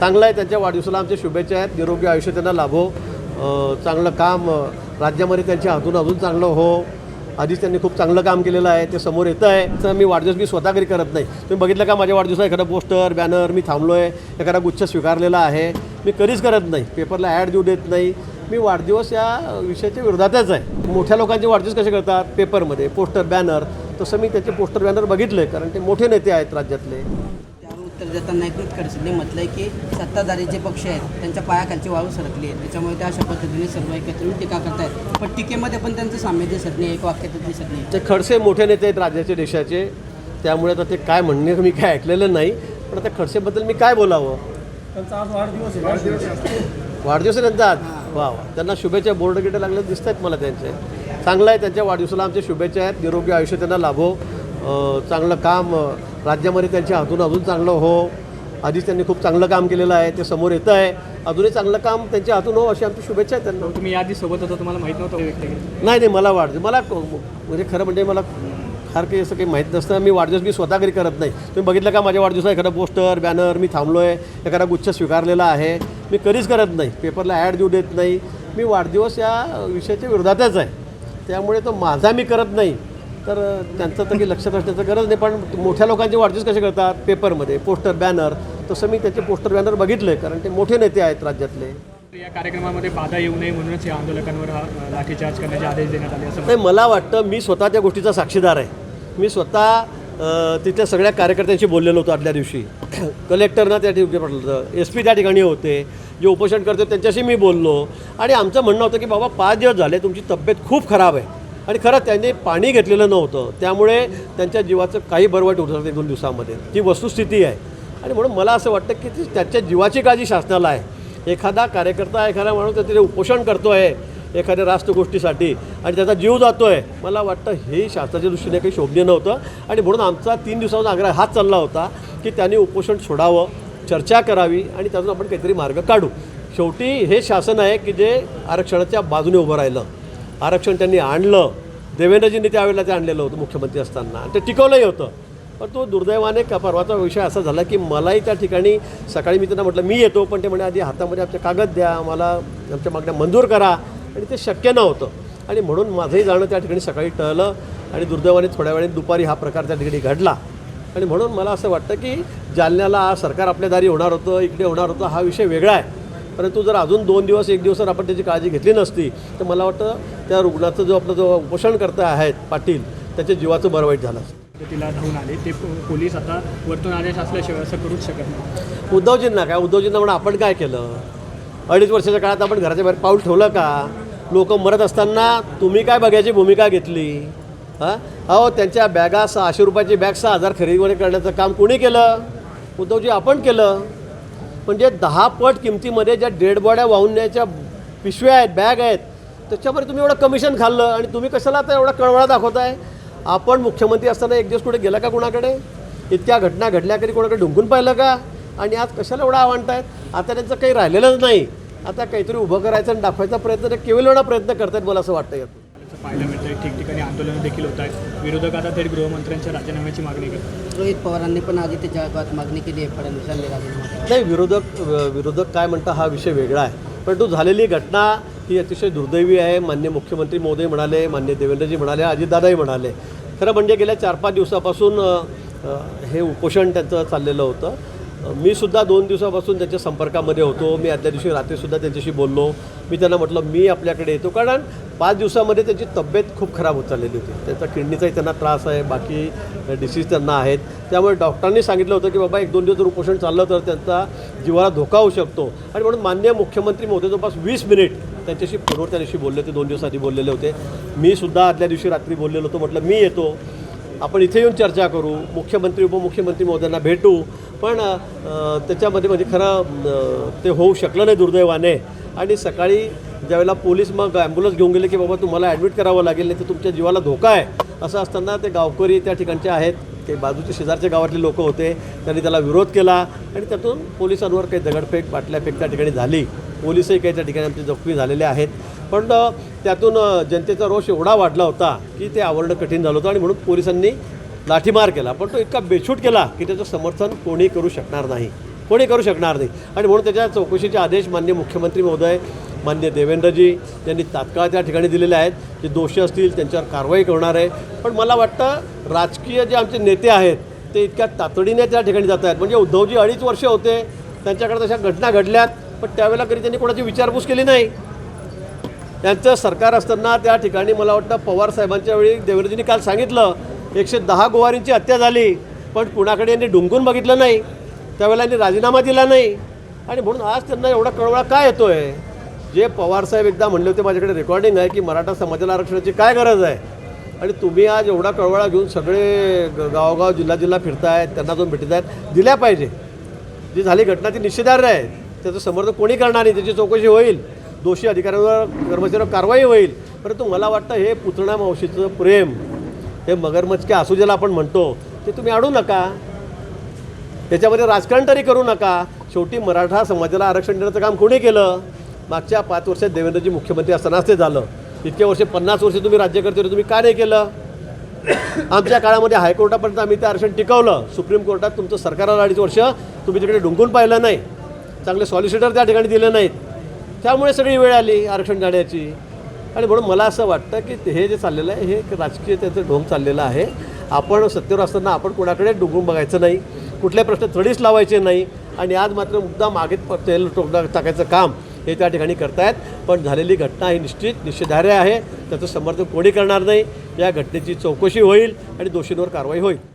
चांगलं आहे त्यांच्या वाढदिवसाला आमच्या शुभेच्छा आहेत. निरोगी आयुष्य त्यांना लाभो. चांगलं काम राज्यामध्ये त्यांच्या हातून अजून चांगलं हो. आधीच त्यांनी खूप चांगलं काम केलेलं आहे ते समोर येतं आहे. तर मी वाढदिवस मी स्वतः घरी करत नाही. तुम्ही बघितलं का माझ्या वाढदिवसाला एखादा पोस्टर बॅनर मी थांबलो आहे एखादा गुच्छ स्वीकारलेला आहे. मी कधीच करत नाही. पेपरला ॲड देऊ देत नाही. मी वाढदिवस या विषयाच्या विरोधातच आहे. मोठ्या लोकांचे वाढदिवस कसे करतात? पेपरमध्ये पोस्टर बॅनर. तसं मी त्याचे पोस्टर बॅनर बघितले कारण ते मोठे नेते आहेत राज्यातले. उत्तर देताना एकनाथ खडसेंनी म्हटलंय की सत्ताधारी जे पक्ष आहेत त्यांच्या पायाखालची वाळू सरकली आहे त्याच्यामुळे ते अशा पद्धतीने सर्व एकत्र येऊन टीका करतायत. पण टीकेमध्ये पण त्यांचं साम्य दिसत नाही एक वाक्यात दिसत नाही. ते खडसे मोठे नेते आहेत राज्याचे देशाचे. त्यामुळे आता ते काय म्हणणे मी काय ऐकलेलं नाही. पण आता खडसेबद्दल मी काय बोलावं? वाढदिवस आहे. त्यांचा आज? वा वा त्यांना शुभेच्छा बोर्ड गिटे लागले दिसत आहेत मला त्यांचे. चांगलं आहे त्यांच्या वाढदिवसाला आमच्या शुभेच्छा आहेत. निरोगी आयुष्य त्यांना लाभो. अ, चांगलं काम राज्यामध्ये त्यांच्या हातून अजून चांगलं हो. आधीच त्यांनी खूप चांगलं काम केलेलं आहे ते समोर येतं आहे. अजूनही चांगलं काम त्यांच्या हातून हो अशी आमची शुभेच्छा आहेत त्यांना. तुम्ही याआधी सोबत होता तुम्हाला माहीत नव्हतं व्यक्त नाही नाही मला वाढ मला म्हणजे खरं म्हणजे मला फार काही असं काही माहीत नसतं. मी वाढदिवस मी स्वतः घरी करत नाही. तुम्ही बघितलं का माझ्या वाढदिवसाला एखादा पोस्टर बॅनर मी थांबलो आहे एखादा गुच्छ स्वीकारलेला आहे. मी कधीच करत नाही. पेपरला ॲड देऊ देत नाही. मी वाढदिवस या विषयाच्या विरोधातच आहे. त्यामुळे तो माझा मी करत नाही. तर त्यांचं तर काही लक्षात असण्याचं गरज नाही पण मोठ्या लोकांचे वाढदिवस कसे करतात? पेपरमध्ये पोस्टर बॅनर तसं मी त्याचे पोस्टर बॅनर बघितले कारण ते मोठे नेते आहेत राज्यातले. या कार्यक्रमामध्ये बाधा येऊ नये म्हणूनच या आंदोलकांवर हा लाठीचार्ज करण्याचे आदेश देण्यात आले असं नाही मला वाटतं मी स्वतः त्या गोष्टीचा साक्षीदार आहे. मी स्वतः तिथल्या सगळ्या कार्यकर्त्यांशी बोललेलो होतो आदल्या दिवशी. कलेक्टरना त्या ठिकाणी पाठवलं होतं. एस पी त्या ठिकाणी होते. जे उपोषण करते त्यांच्याशी मी बोललो. आणि आमचं म्हणणं होतं की बाबा पाच दिवस झाले तुमची तब्येत खूप खराब आहे. आणि खरं त्यांनी पाणी घेतलेलं नव्हतं. त्यामुळे त्यांच्या जीवाचं काही बरवाईट होत होतं दोन दिवसामध्ये. ती वस्तुस्थिती आहे. आणि म्हणून मला असं वाटतं की ती त्याच्या जीवाची काळजी शासनाला आहे. एखादा कार्यकर्ता एखादा माणूस त्याचे उपोषण करतो आहे एखाद्या राष्ट्र गोष्टीसाठी आणि त्याचा जीव जातो आहे मला वाटतं हे शासनाच्या दृष्टीने काही शोभनीय नव्हतं. आणि म्हणून आमचा तीन दिवसाचा आग्रह हाच चालला होता की त्यांनी उपोषण सोडावं चर्चा करावी आणि त्यातून आपण काहीतरी मार्ग काढू. शेवटी हे शासन आहे की जे आरक्षणाच्या बाजूने उभं राहिलं. आरक्षण त्यांनी आणलं. देवेंद्रजींनी त्यावेळेला ते आणलेलं होतं मुख्यमंत्री असताना. ते टिकवलंही होतं. पण तो दुर्दैवाने का परवाचा विषय असा झाला की मलाही त्या ठिकाणी सकाळी मी त्यांना म्हटलं मी येतो. पण ते म्हणे आधी हातामध्ये आमचे कागद द्या मला आमच्या मागण्या मंजूर करा. आणि ते शक्य नव्हतं. आणि म्हणून माझंही जाणं त्या ठिकाणी सकाळी टळलं आणि दुर्दैवाने थोड्या वेळाने दुपारी हा प्रकार त्या ठिकाणी घडला. आणि म्हणून मला असं वाटतं की जालन्याला सरकार आपल्या दारी होणार होतं इकडे होणार होतं हा विषय वेगळा आहे. परंतु जर अजून दोन दिवस एक दिवस जर आपण त्याची काळजी घेतली नसती तर मला वाटतं त्या रुग्णाचं जो आपलं जो उपोषणकर्ता आहेत पाटील त्याच्या जीवाचं बरं वाईट झालं. तिला धावून आले. ते पोलीस आता वरतून आदेश असल्याशिवाय असं करूच शकत नाही. उद्धवजींना काय? उद्धवजींना म्हणून आपण काय केलं? अडीच वर्षाच्या काळात आपण घराच्या बाहेर पाऊल ठेवलं का? लोक मरत असताना तुम्ही काय बघायची भूमिका घेतली? हां? अहो त्यांच्या बॅगा सहाशे रुपयाची बॅग सहा हजार खरेदी करण्याचं काम कोणी केलं? उद्धवजी आपण केलं. म्हणजे दहा पट किमतीमध्ये ज्या डेड बॉड्या वाहून न्यायच्या पिशव्या आहेत बॅग आहेत त्याच्यामध्ये तुम्ही एवढं कमिशन खाल्लं आणि तुम्ही कशाला आता एवढा कळवळा दाखवताय? आपण मुख्यमंत्री असताना एक दिवस कुठे गेला का कोणाकडे? इतक्या घटना घडल्या कधी कोणाकडे ढुंकून पाहिलं का? आणि आज कशाला एवढा आव्हानतायत आता त्यांचं काही राहिलेलंच नाही. आता काहीतरी उभं करायचं आणि दाखवायचा प्रयत्न ते केवळ एवढा प्रयत्न करतायत मला असं वाटतं यातून पाहायला मिळतंय ठिकठिकाणी आंदोलनं देखील होत आहेत. विरोधक आता थेट गृहमंत्र्यांच्या राजीनाम्याची मागणी करतात. रोहित पवारांनी पण आधी त्याच्या जळगावात मागणी केली आहे फडणवीसांनी राजीनामा. नाही विरोधक विरोधक काय म्हणता हा विषय वेगळा आहे. परंतु झालेली घटना ही अतिशय दुर्दैवी आहे. मान्य मुख्यमंत्री महोदय म्हणाले मान्य देवेंद्रजी म्हणाले अजितदादाही म्हणाले. खरं म्हणजे गेल्या चार पाच दिवसापासून हे उपोषण त्यांचं चाललेलं होतं. मी सुद्धा दोन दिवसापासून त्यांच्या संपर्कामध्ये होतो. मी आदल्या दिवशी रात्रीसुद्धा त्यांच्याशी बोललो. मी त्यांना म्हटलं मी आपल्याकडे येतो. कारण पाच दिवसामध्ये त्यांची तब्येत खूप खराब होत चाललेली होती. त्यांचा किडनीचाही त्यांना त्रास आहे. बाकी डिसीज त्यांना आहेत. त्यामुळे डॉक्टरांनी सांगितलं होतं की बाबा एक दोन दिवस जर उपोषण चाललं तर त्यांचा जीवाला धोका होऊ शकतो. आणि म्हणून मान्य मुख्यमंत्री महोदय जवळपास वीस मिनिट त्यांच्याशी फोनवर दिवशी बोलले होते. दोन दिवस आधी बोललेले होते. मी सुद्धा आदल्या दिवशी रात्री बोललेलो होतो. म्हटलं मी येतो. आपण इथे येऊन चर्चा करू. मुख्यमंत्री उपमुख्यमंत्री महोदयांना भेटू. पण त्याच्यामध्ये म्हणजे खरं ते होऊ शकलं नाही दुर्दैवाने. आणि सकाळी ज्यावेळेला पोलीस मग ॲम्ब्युलन्स घेऊन गेले की बाबा तुम्हाला ॲडमिट करावं लागेल नाही तर तुमच्या जीवाला धोका आहे. असं असताना ते गावकरी त्या ठिकाणचे आहेत. ते बाजूचे शेजारच्या गावातले लोक होते. त्यांनी त्याला विरोध केला आणि त्यातून पोलिसांवर काही दगडफेक बाटल्याफेक त्या ठिकाणी झाली. पोलिसही काही त्या ठिकाणी आमचे जखमी झालेले आहेत. पण त्यातून जनतेचा रोष एवढा वाढला होता की ते आवरणं कठीण झालं होतं आणि म्हणून पोलिसांनी लाठीमार केला. पण तो इतका बेछूट केला की त्याचं समर्थन कोणी करू शकणार नाही. कोणी करू शकणार नाही. आणि म्हणून त्याच्या चौकशीचे आदेश मान्य मुख्यमंत्री महोदय मान्य देवेंद्रजी यांनी तात्काळ त्या ठिकाणी दिलेले आहेत. जे दोषी असतील त्यांच्यावर कारवाई करणार आहे. पण मला वाटतं राजकीय जे आमचे नेते आहेत ते इतक्या तातडीने त्या ठिकाणी जात आहेत. म्हणजे उद्धवजी अडीच वर्ष होते. त्यांच्याकडे तशा घटना घडल्यात पण त्यावेळेला कधी त्यांनी कोणाची विचारपूस केली नाही. त्यांचं सरकार असताना त्या ठिकाणी मला वाटतं पवार साहेबांच्या वेळी देवेंद्रजींनी काल सांगितलं एकशे दहा गोवारींची हत्या झाली. पण कुणाकडे यांनी डुंकून बघितलं नाही. त्यावेळेला यांनी राजीनामा दिला नाही. आणि म्हणून आज त्यांना एवढा कळवळा काय येतो आहे जे पवारसाहेब एकदा म्हणले होते माझ्याकडे रेकॉर्डिंग आहे की मराठा समाजाला आरक्षणाची काय गरज आहे? आणि तुम्ही आज एवढा कळवळा घेऊन सगळे ग- गावोगाव जिल्हा जिल्हा फिरतायत त्यांना जाऊन भेटत आहेत दिल्या पाहिजे. जी झाली घटना ती निषेधार्ह आहे. त्याचं समर्थन कोणी करणार नाही? त्याची चौकशी होईल. दोषी अधिकाऱ्यांवर कर्मचाऱ्यांवर कारवाई होईल. परंतु मला वाटतं हे पुतणा मावशीचं प्रेम हे मगरमच्छ असू ज्याला आपण म्हणतो ते तुम्ही आणू नका. त्याच्यामध्ये राजकारण तरी करू नका. शेवटी मराठा समाजाला आरक्षण देण्याचं काम कोणी केलं? मागच्या पाच वर्षात देवेंद्रजी मुख्यमंत्री असतानाच ते झालं. इतके वर्ष पन्नास वर्ष तुम्ही राज्य करते तुम्ही का नाही केलं? आमच्या काळामध्ये हायकोर्टापर्यंत आम्ही ते आरक्षण टिकवलं. सुप्रीम कोर्टात तुमचं सरकारला अडीच वर्ष तुम्ही तिकडे डुंकून पाहिलं नाही. चांगले सॉलिसिटर त्या ठिकाणी दिले नाहीत. त्यामुळे सगळी वेळ आली आरक्षण जाण्याची. आणि म्हणून मला असं वाटतं की ते- हे जे चाललेलं आहे हे एक राजकीय त्याचं ढोंग चाललेलं आहे. आपण सत्तेवर असताना आपण कोणाकडे डुबून बघायचं नाही कुठल्या प्रश्न थडीच लावायचे नाही आणि आज मात्र मुद्दा मागे तेल टोकदा टाकायचं काम हे त्या ठिकाणी करतायत. पण झालेली घटना ही निश्चित निषेधार्ह आहे. त्याचं समर्थन कोणी करणार नाही. या घटनेची चौकशी होईल आणि दोषींवर कारवाई होईल.